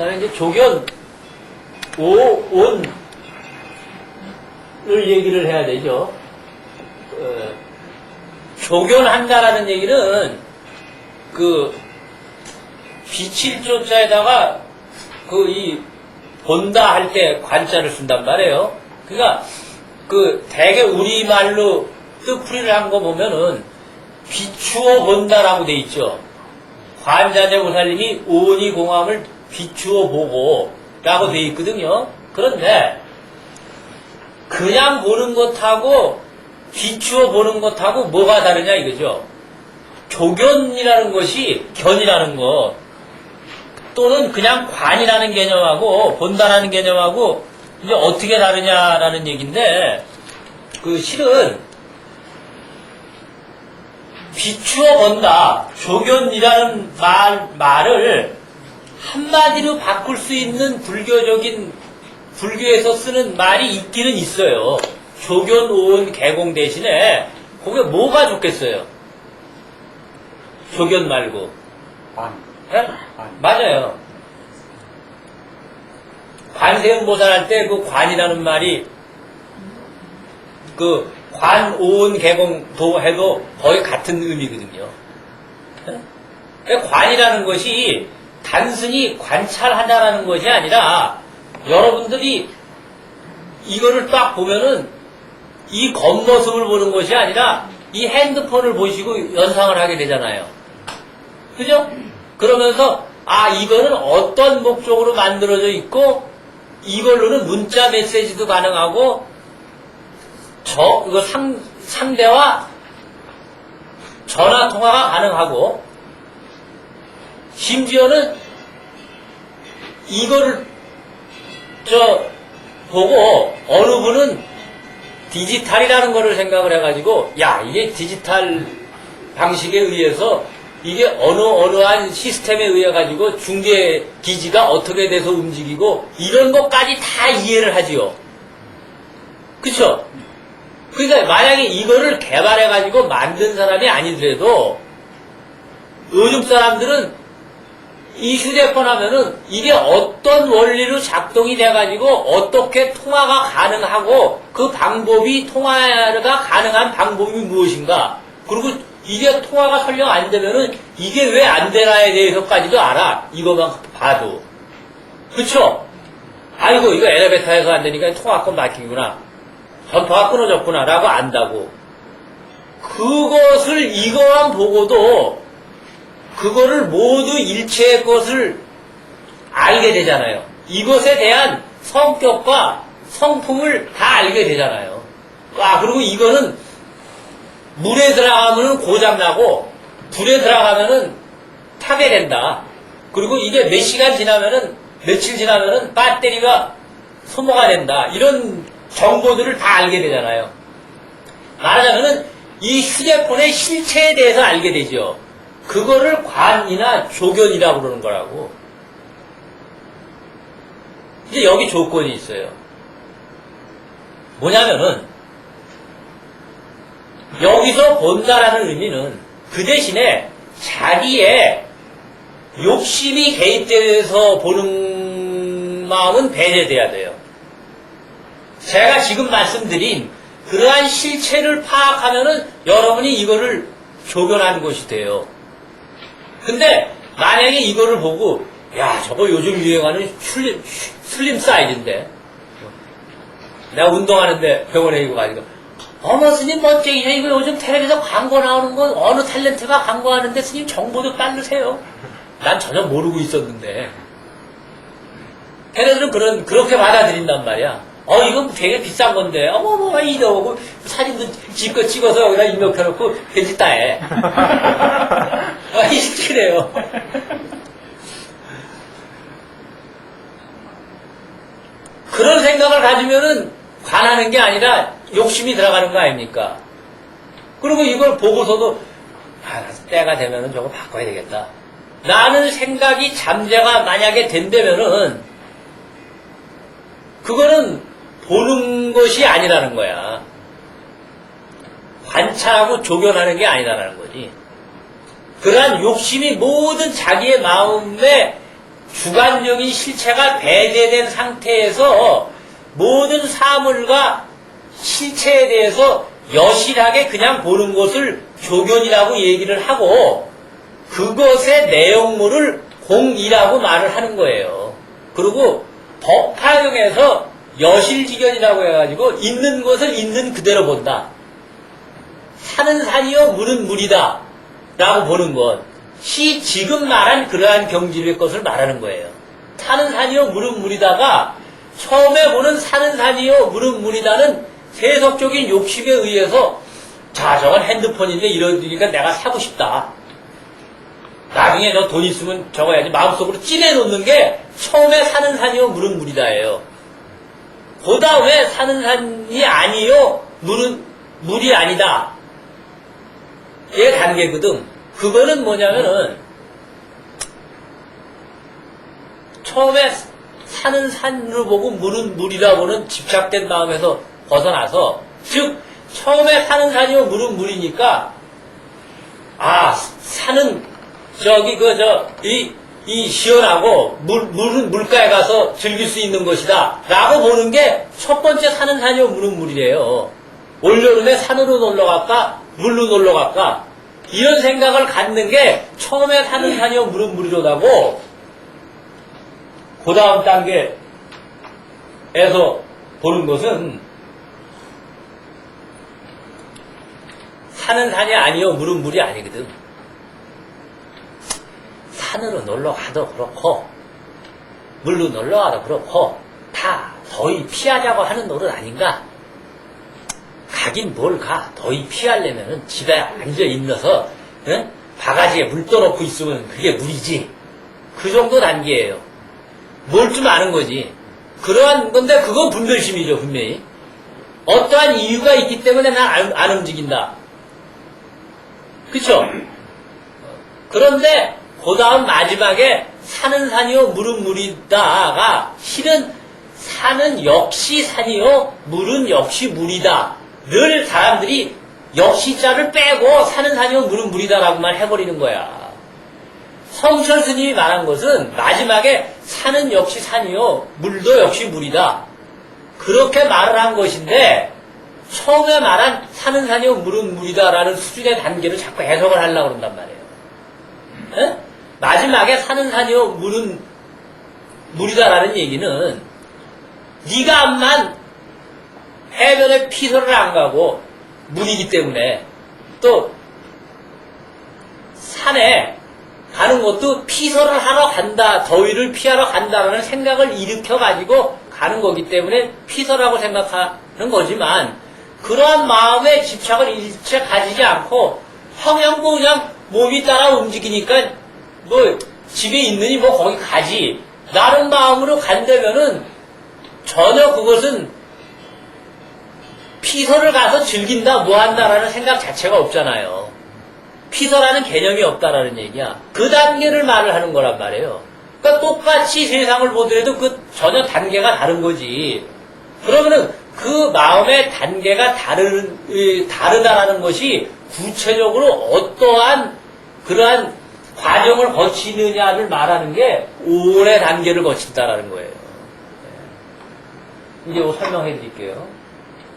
그다음에 이제 조견 오 온을 얘기를 해야 되죠. 어, 조견한다라는 얘기는 그 비칠조자에다가 그 이 본다 할 때 관자를 쓴단 말이에요. 그러니까 그 대개 우리말로 뜻풀이를 한 거 보면은 비추어 본다라고 돼 있죠. 관자재 보살님이 오니 공함을 비추어 보고 라고 돼 있거든요. 그런데 그냥 보는 것하고 비추어 보는 것하고 뭐가 다르냐 이거죠. 조견이라는 것이 견이라는 것 또는 그냥 관이라는 개념하고 본다라는 개념하고 이제 어떻게 다르냐라는 얘기인데 그 실은 비추어 본다 조견이라는 말 말을 한마디로 바꿀 수 있는 불교적인 불교에서 쓰는 말이 있기는 있어요. 조견 오은 개공 대신에 그게 뭐가 좋겠어요? 조견 말고. 관. 예? 맞아요. 관세음보살 할 때 그 관이라는 말이 그 관, 오은, 개공도 해도 거의 같은 의미거든요. 예? 그러니까 관이라는 것이 단순히 관찰하다라는 것이 아니라 여러분들이 이거를 딱 보면은 이 겉모습을 보는 것이 아니라 이 핸드폰을 보시고 연상을 하게 되잖아요. 그죠? 그러면서 아 이거는 어떤 목적으로 만들어져 있고 이걸로는 문자 메시지도 가능하고 저 이거 상 상대와 전화 통화가 가능하고 심지어는 이거를 저 보고 어느 분은 디지털이라는 거를 생각을 해가지고 야 이게 디지털 방식에 의해서 이게 어느 어느 한 시스템에 의해 가지고 중계 기지가 어떻게 돼서 움직이고 이런 것까지 다 이해를 하지요. 그쵸? 그러니까 만약에 이거를 개발해 가지고 만든 사람이 아니더라도 요즘 사람들은 이 휴대폰 하면은 이게 어떤 원리로 작동이 돼가지고 어떻게 통화가 가능하고 그 방법이 통화가 가능한 방법이 무엇인가. 그리고 이게 통화가 설령 안 되면은 이게 왜 안 되나에 대해서까지도 알아. 이거만 봐도. 그쵸? 아이고 이거 엘리베이터에서 안 되니까 통화권 막히구나. 전파가 끊어졌구나. 라고 안다고. 그것을 이거만 보고도 그거를 모두 일체의 것을 알게 되잖아요. 이것에 대한 성격과 성품을 다 알게 되잖아요. 아, 그리고 이거는 물에 들어가면 고장나고, 불에 들어가면은 타게 된다. 그리고 이게 몇 시간 지나면은, 며칠 지나면은 배터리가 소모가 된다. 이런 정보들을 다 알게 되잖아요. 말하자면은 이 휴대폰의 실체에 대해서 알게 되죠. 그거를 관이나 조견이라고 그러는 거라고. 이제 여기 조건이 있어요. 뭐냐면은, 여기서 본다라는 의미는 그 대신에 자기의 욕심이 개입돼서 보는 마음은 배제돼야 돼요. 제가 지금 말씀드린 그러한 실체를 파악하면은 여러분이 이거를 조견하는 것이 돼요. 근데 만약에 이거를 보고 야 저거 요즘 유행하는 슬림, 슬림 사이즈인데. 내가 운동하는데 병원에 이거 가지고 어머 스님 멋쟁이냐 이거 요즘 텔레비전 광고 나오는 건 어느 탤런트가 광고하는데 스님 정보도 빠르세요. 난 전혀 모르고 있었는데. 걔네들은 그런 그렇게 받아들인단 말이야. 어 이건 되게 비싼 건데. 어머머 이러고 사진도 지껏 찍어서 여기다 입력해놓고 괜히 따해 아, 이렇게래요. 그런 생각을 가지면은 관하는 게 아니라 욕심이 들어가는 거 아닙니까? 그리고 이걸 보고서도 아, 때가 되면은 저거 바꿔야 되겠다. 나는 생각이 잠재가 만약에 된다면은 그거는 보는 것이 아니라는 거야. 관찰하고 조견하는 게 아니라는 거지. 그러한 욕심이 모든 자기의 마음에 주관적인 실체가 배제된 상태에서 모든 사물과 실체에 대해서 여실하게 그냥 보는 것을 조견이라고 얘기를 하고 그것의 내용물을 공이라고 말을 하는 거예요. 그리고 법화경에서 여실지견이라고 해가지고 있는 것을 있는 그대로 본다. 산은 산이요 물은 물이다 라고 보는 것이 지금 말한 그러한 경지의 것을 말하는 거예요. 산은 산이요 물은 물이다가 처음에 보는 산은 산이요 물은 물이다는 세속적인 욕심에 의해서 자 저건 핸드폰인데 이러니까 내가 사고 싶다. 나중에 저 돈 있으면 해야지 마음속으로 찐해놓는 게 처음에 사는 산이요 물은 물이다예요. 그 다음에 사는 산이 아니요 물은 물이 아니다. 얘 단계거든. 그거는 뭐냐면은 처음에 산은 산으로 보고 물은 물이라고는 집착된 마음에서 벗어나서 즉 처음에 사는 산이요 물은 물이니까 아 산은 저기 그 저 이 이 시원하고 물 물은 물가에 가서 즐길 수 있는 것이다. 라고 보는 게 첫 번째 사는 산이요 물은 물이래요. 올여름에 산으로 놀러 갈까 물로 놀러 갈까? 이런 생각을 갖는 게 처음에 사는 산이요 물은 물이로다고. 그 다음 단계에서 보는 것은 산은 산이 아니요 물은 물이 아니거든. 산으로 놀러 가도 그렇고 물로 놀러 가도 그렇고 다 더위 피하자고 하는 노릇 아닌가? 가긴 뭘 가. 더위 피하려면은 집에 앉아 있어서 응? 바가지에 물 떠놓고 있으면 그게 물이지. 그 정도 단계예요. 뭘 좀 아는 거지. 그러한 건데 그건 분별심이죠 분명히. 어떠한 이유가 있기 때문에 난 안, 안 움직인다. 그쵸? 그런데 그 다음 마지막에 산은 산이요 물은 물이다가 실은 산은 역시 산이요 물은 역시 물이다 를 사람들이 역시자를 빼고 산은 산이요 물은 물이다라고만 해버리는 거야. 성철 스님이 말한 것은 마지막에 산은 역시 산이요 물도 역시 물이다. 그렇게 말을 한 것인데 처음에 말한 산은 산이요 물은 물이다라는 수준의 단계를 자꾸 해석을 하려고 그런단 말이에요. 에? 마지막에 사는 산이요 물은 물이다라는 얘기는 네가 암만 해변에 피서를 안 가고 물이기 때문에 또 산에 가는 것도 피서를 하러 간다 더위를 피하러 간다라는 생각을 일으켜 가지고 가는 거기 때문에 피서라고 생각하는 거지만 그러한 마음의 집착을 일체 가지지 않고 뭐 그냥 몸이 따라 움직이니까 뭐 집에 있느니 뭐 거기 가지. 라는 마음으로 간다면은 전혀 그것은 피서를 가서 즐긴다 뭐 한다라는 생각 자체가 없잖아요 피서라는 개념이 없다라는 얘기야 그 단계를 말을 하는 거란 말이에요 그러니까 똑같이 세상을 보더라도 그 전혀 단계가 다른 거지 그러면은 그 마음의 단계가 다른, 이, 다르다라는 것이 구체적으로 어떠한 그러한 과정을 거치느냐를 말하는 게 오래 단계를 거친다라는 거예요. 네. 이제 설명해 드릴게요.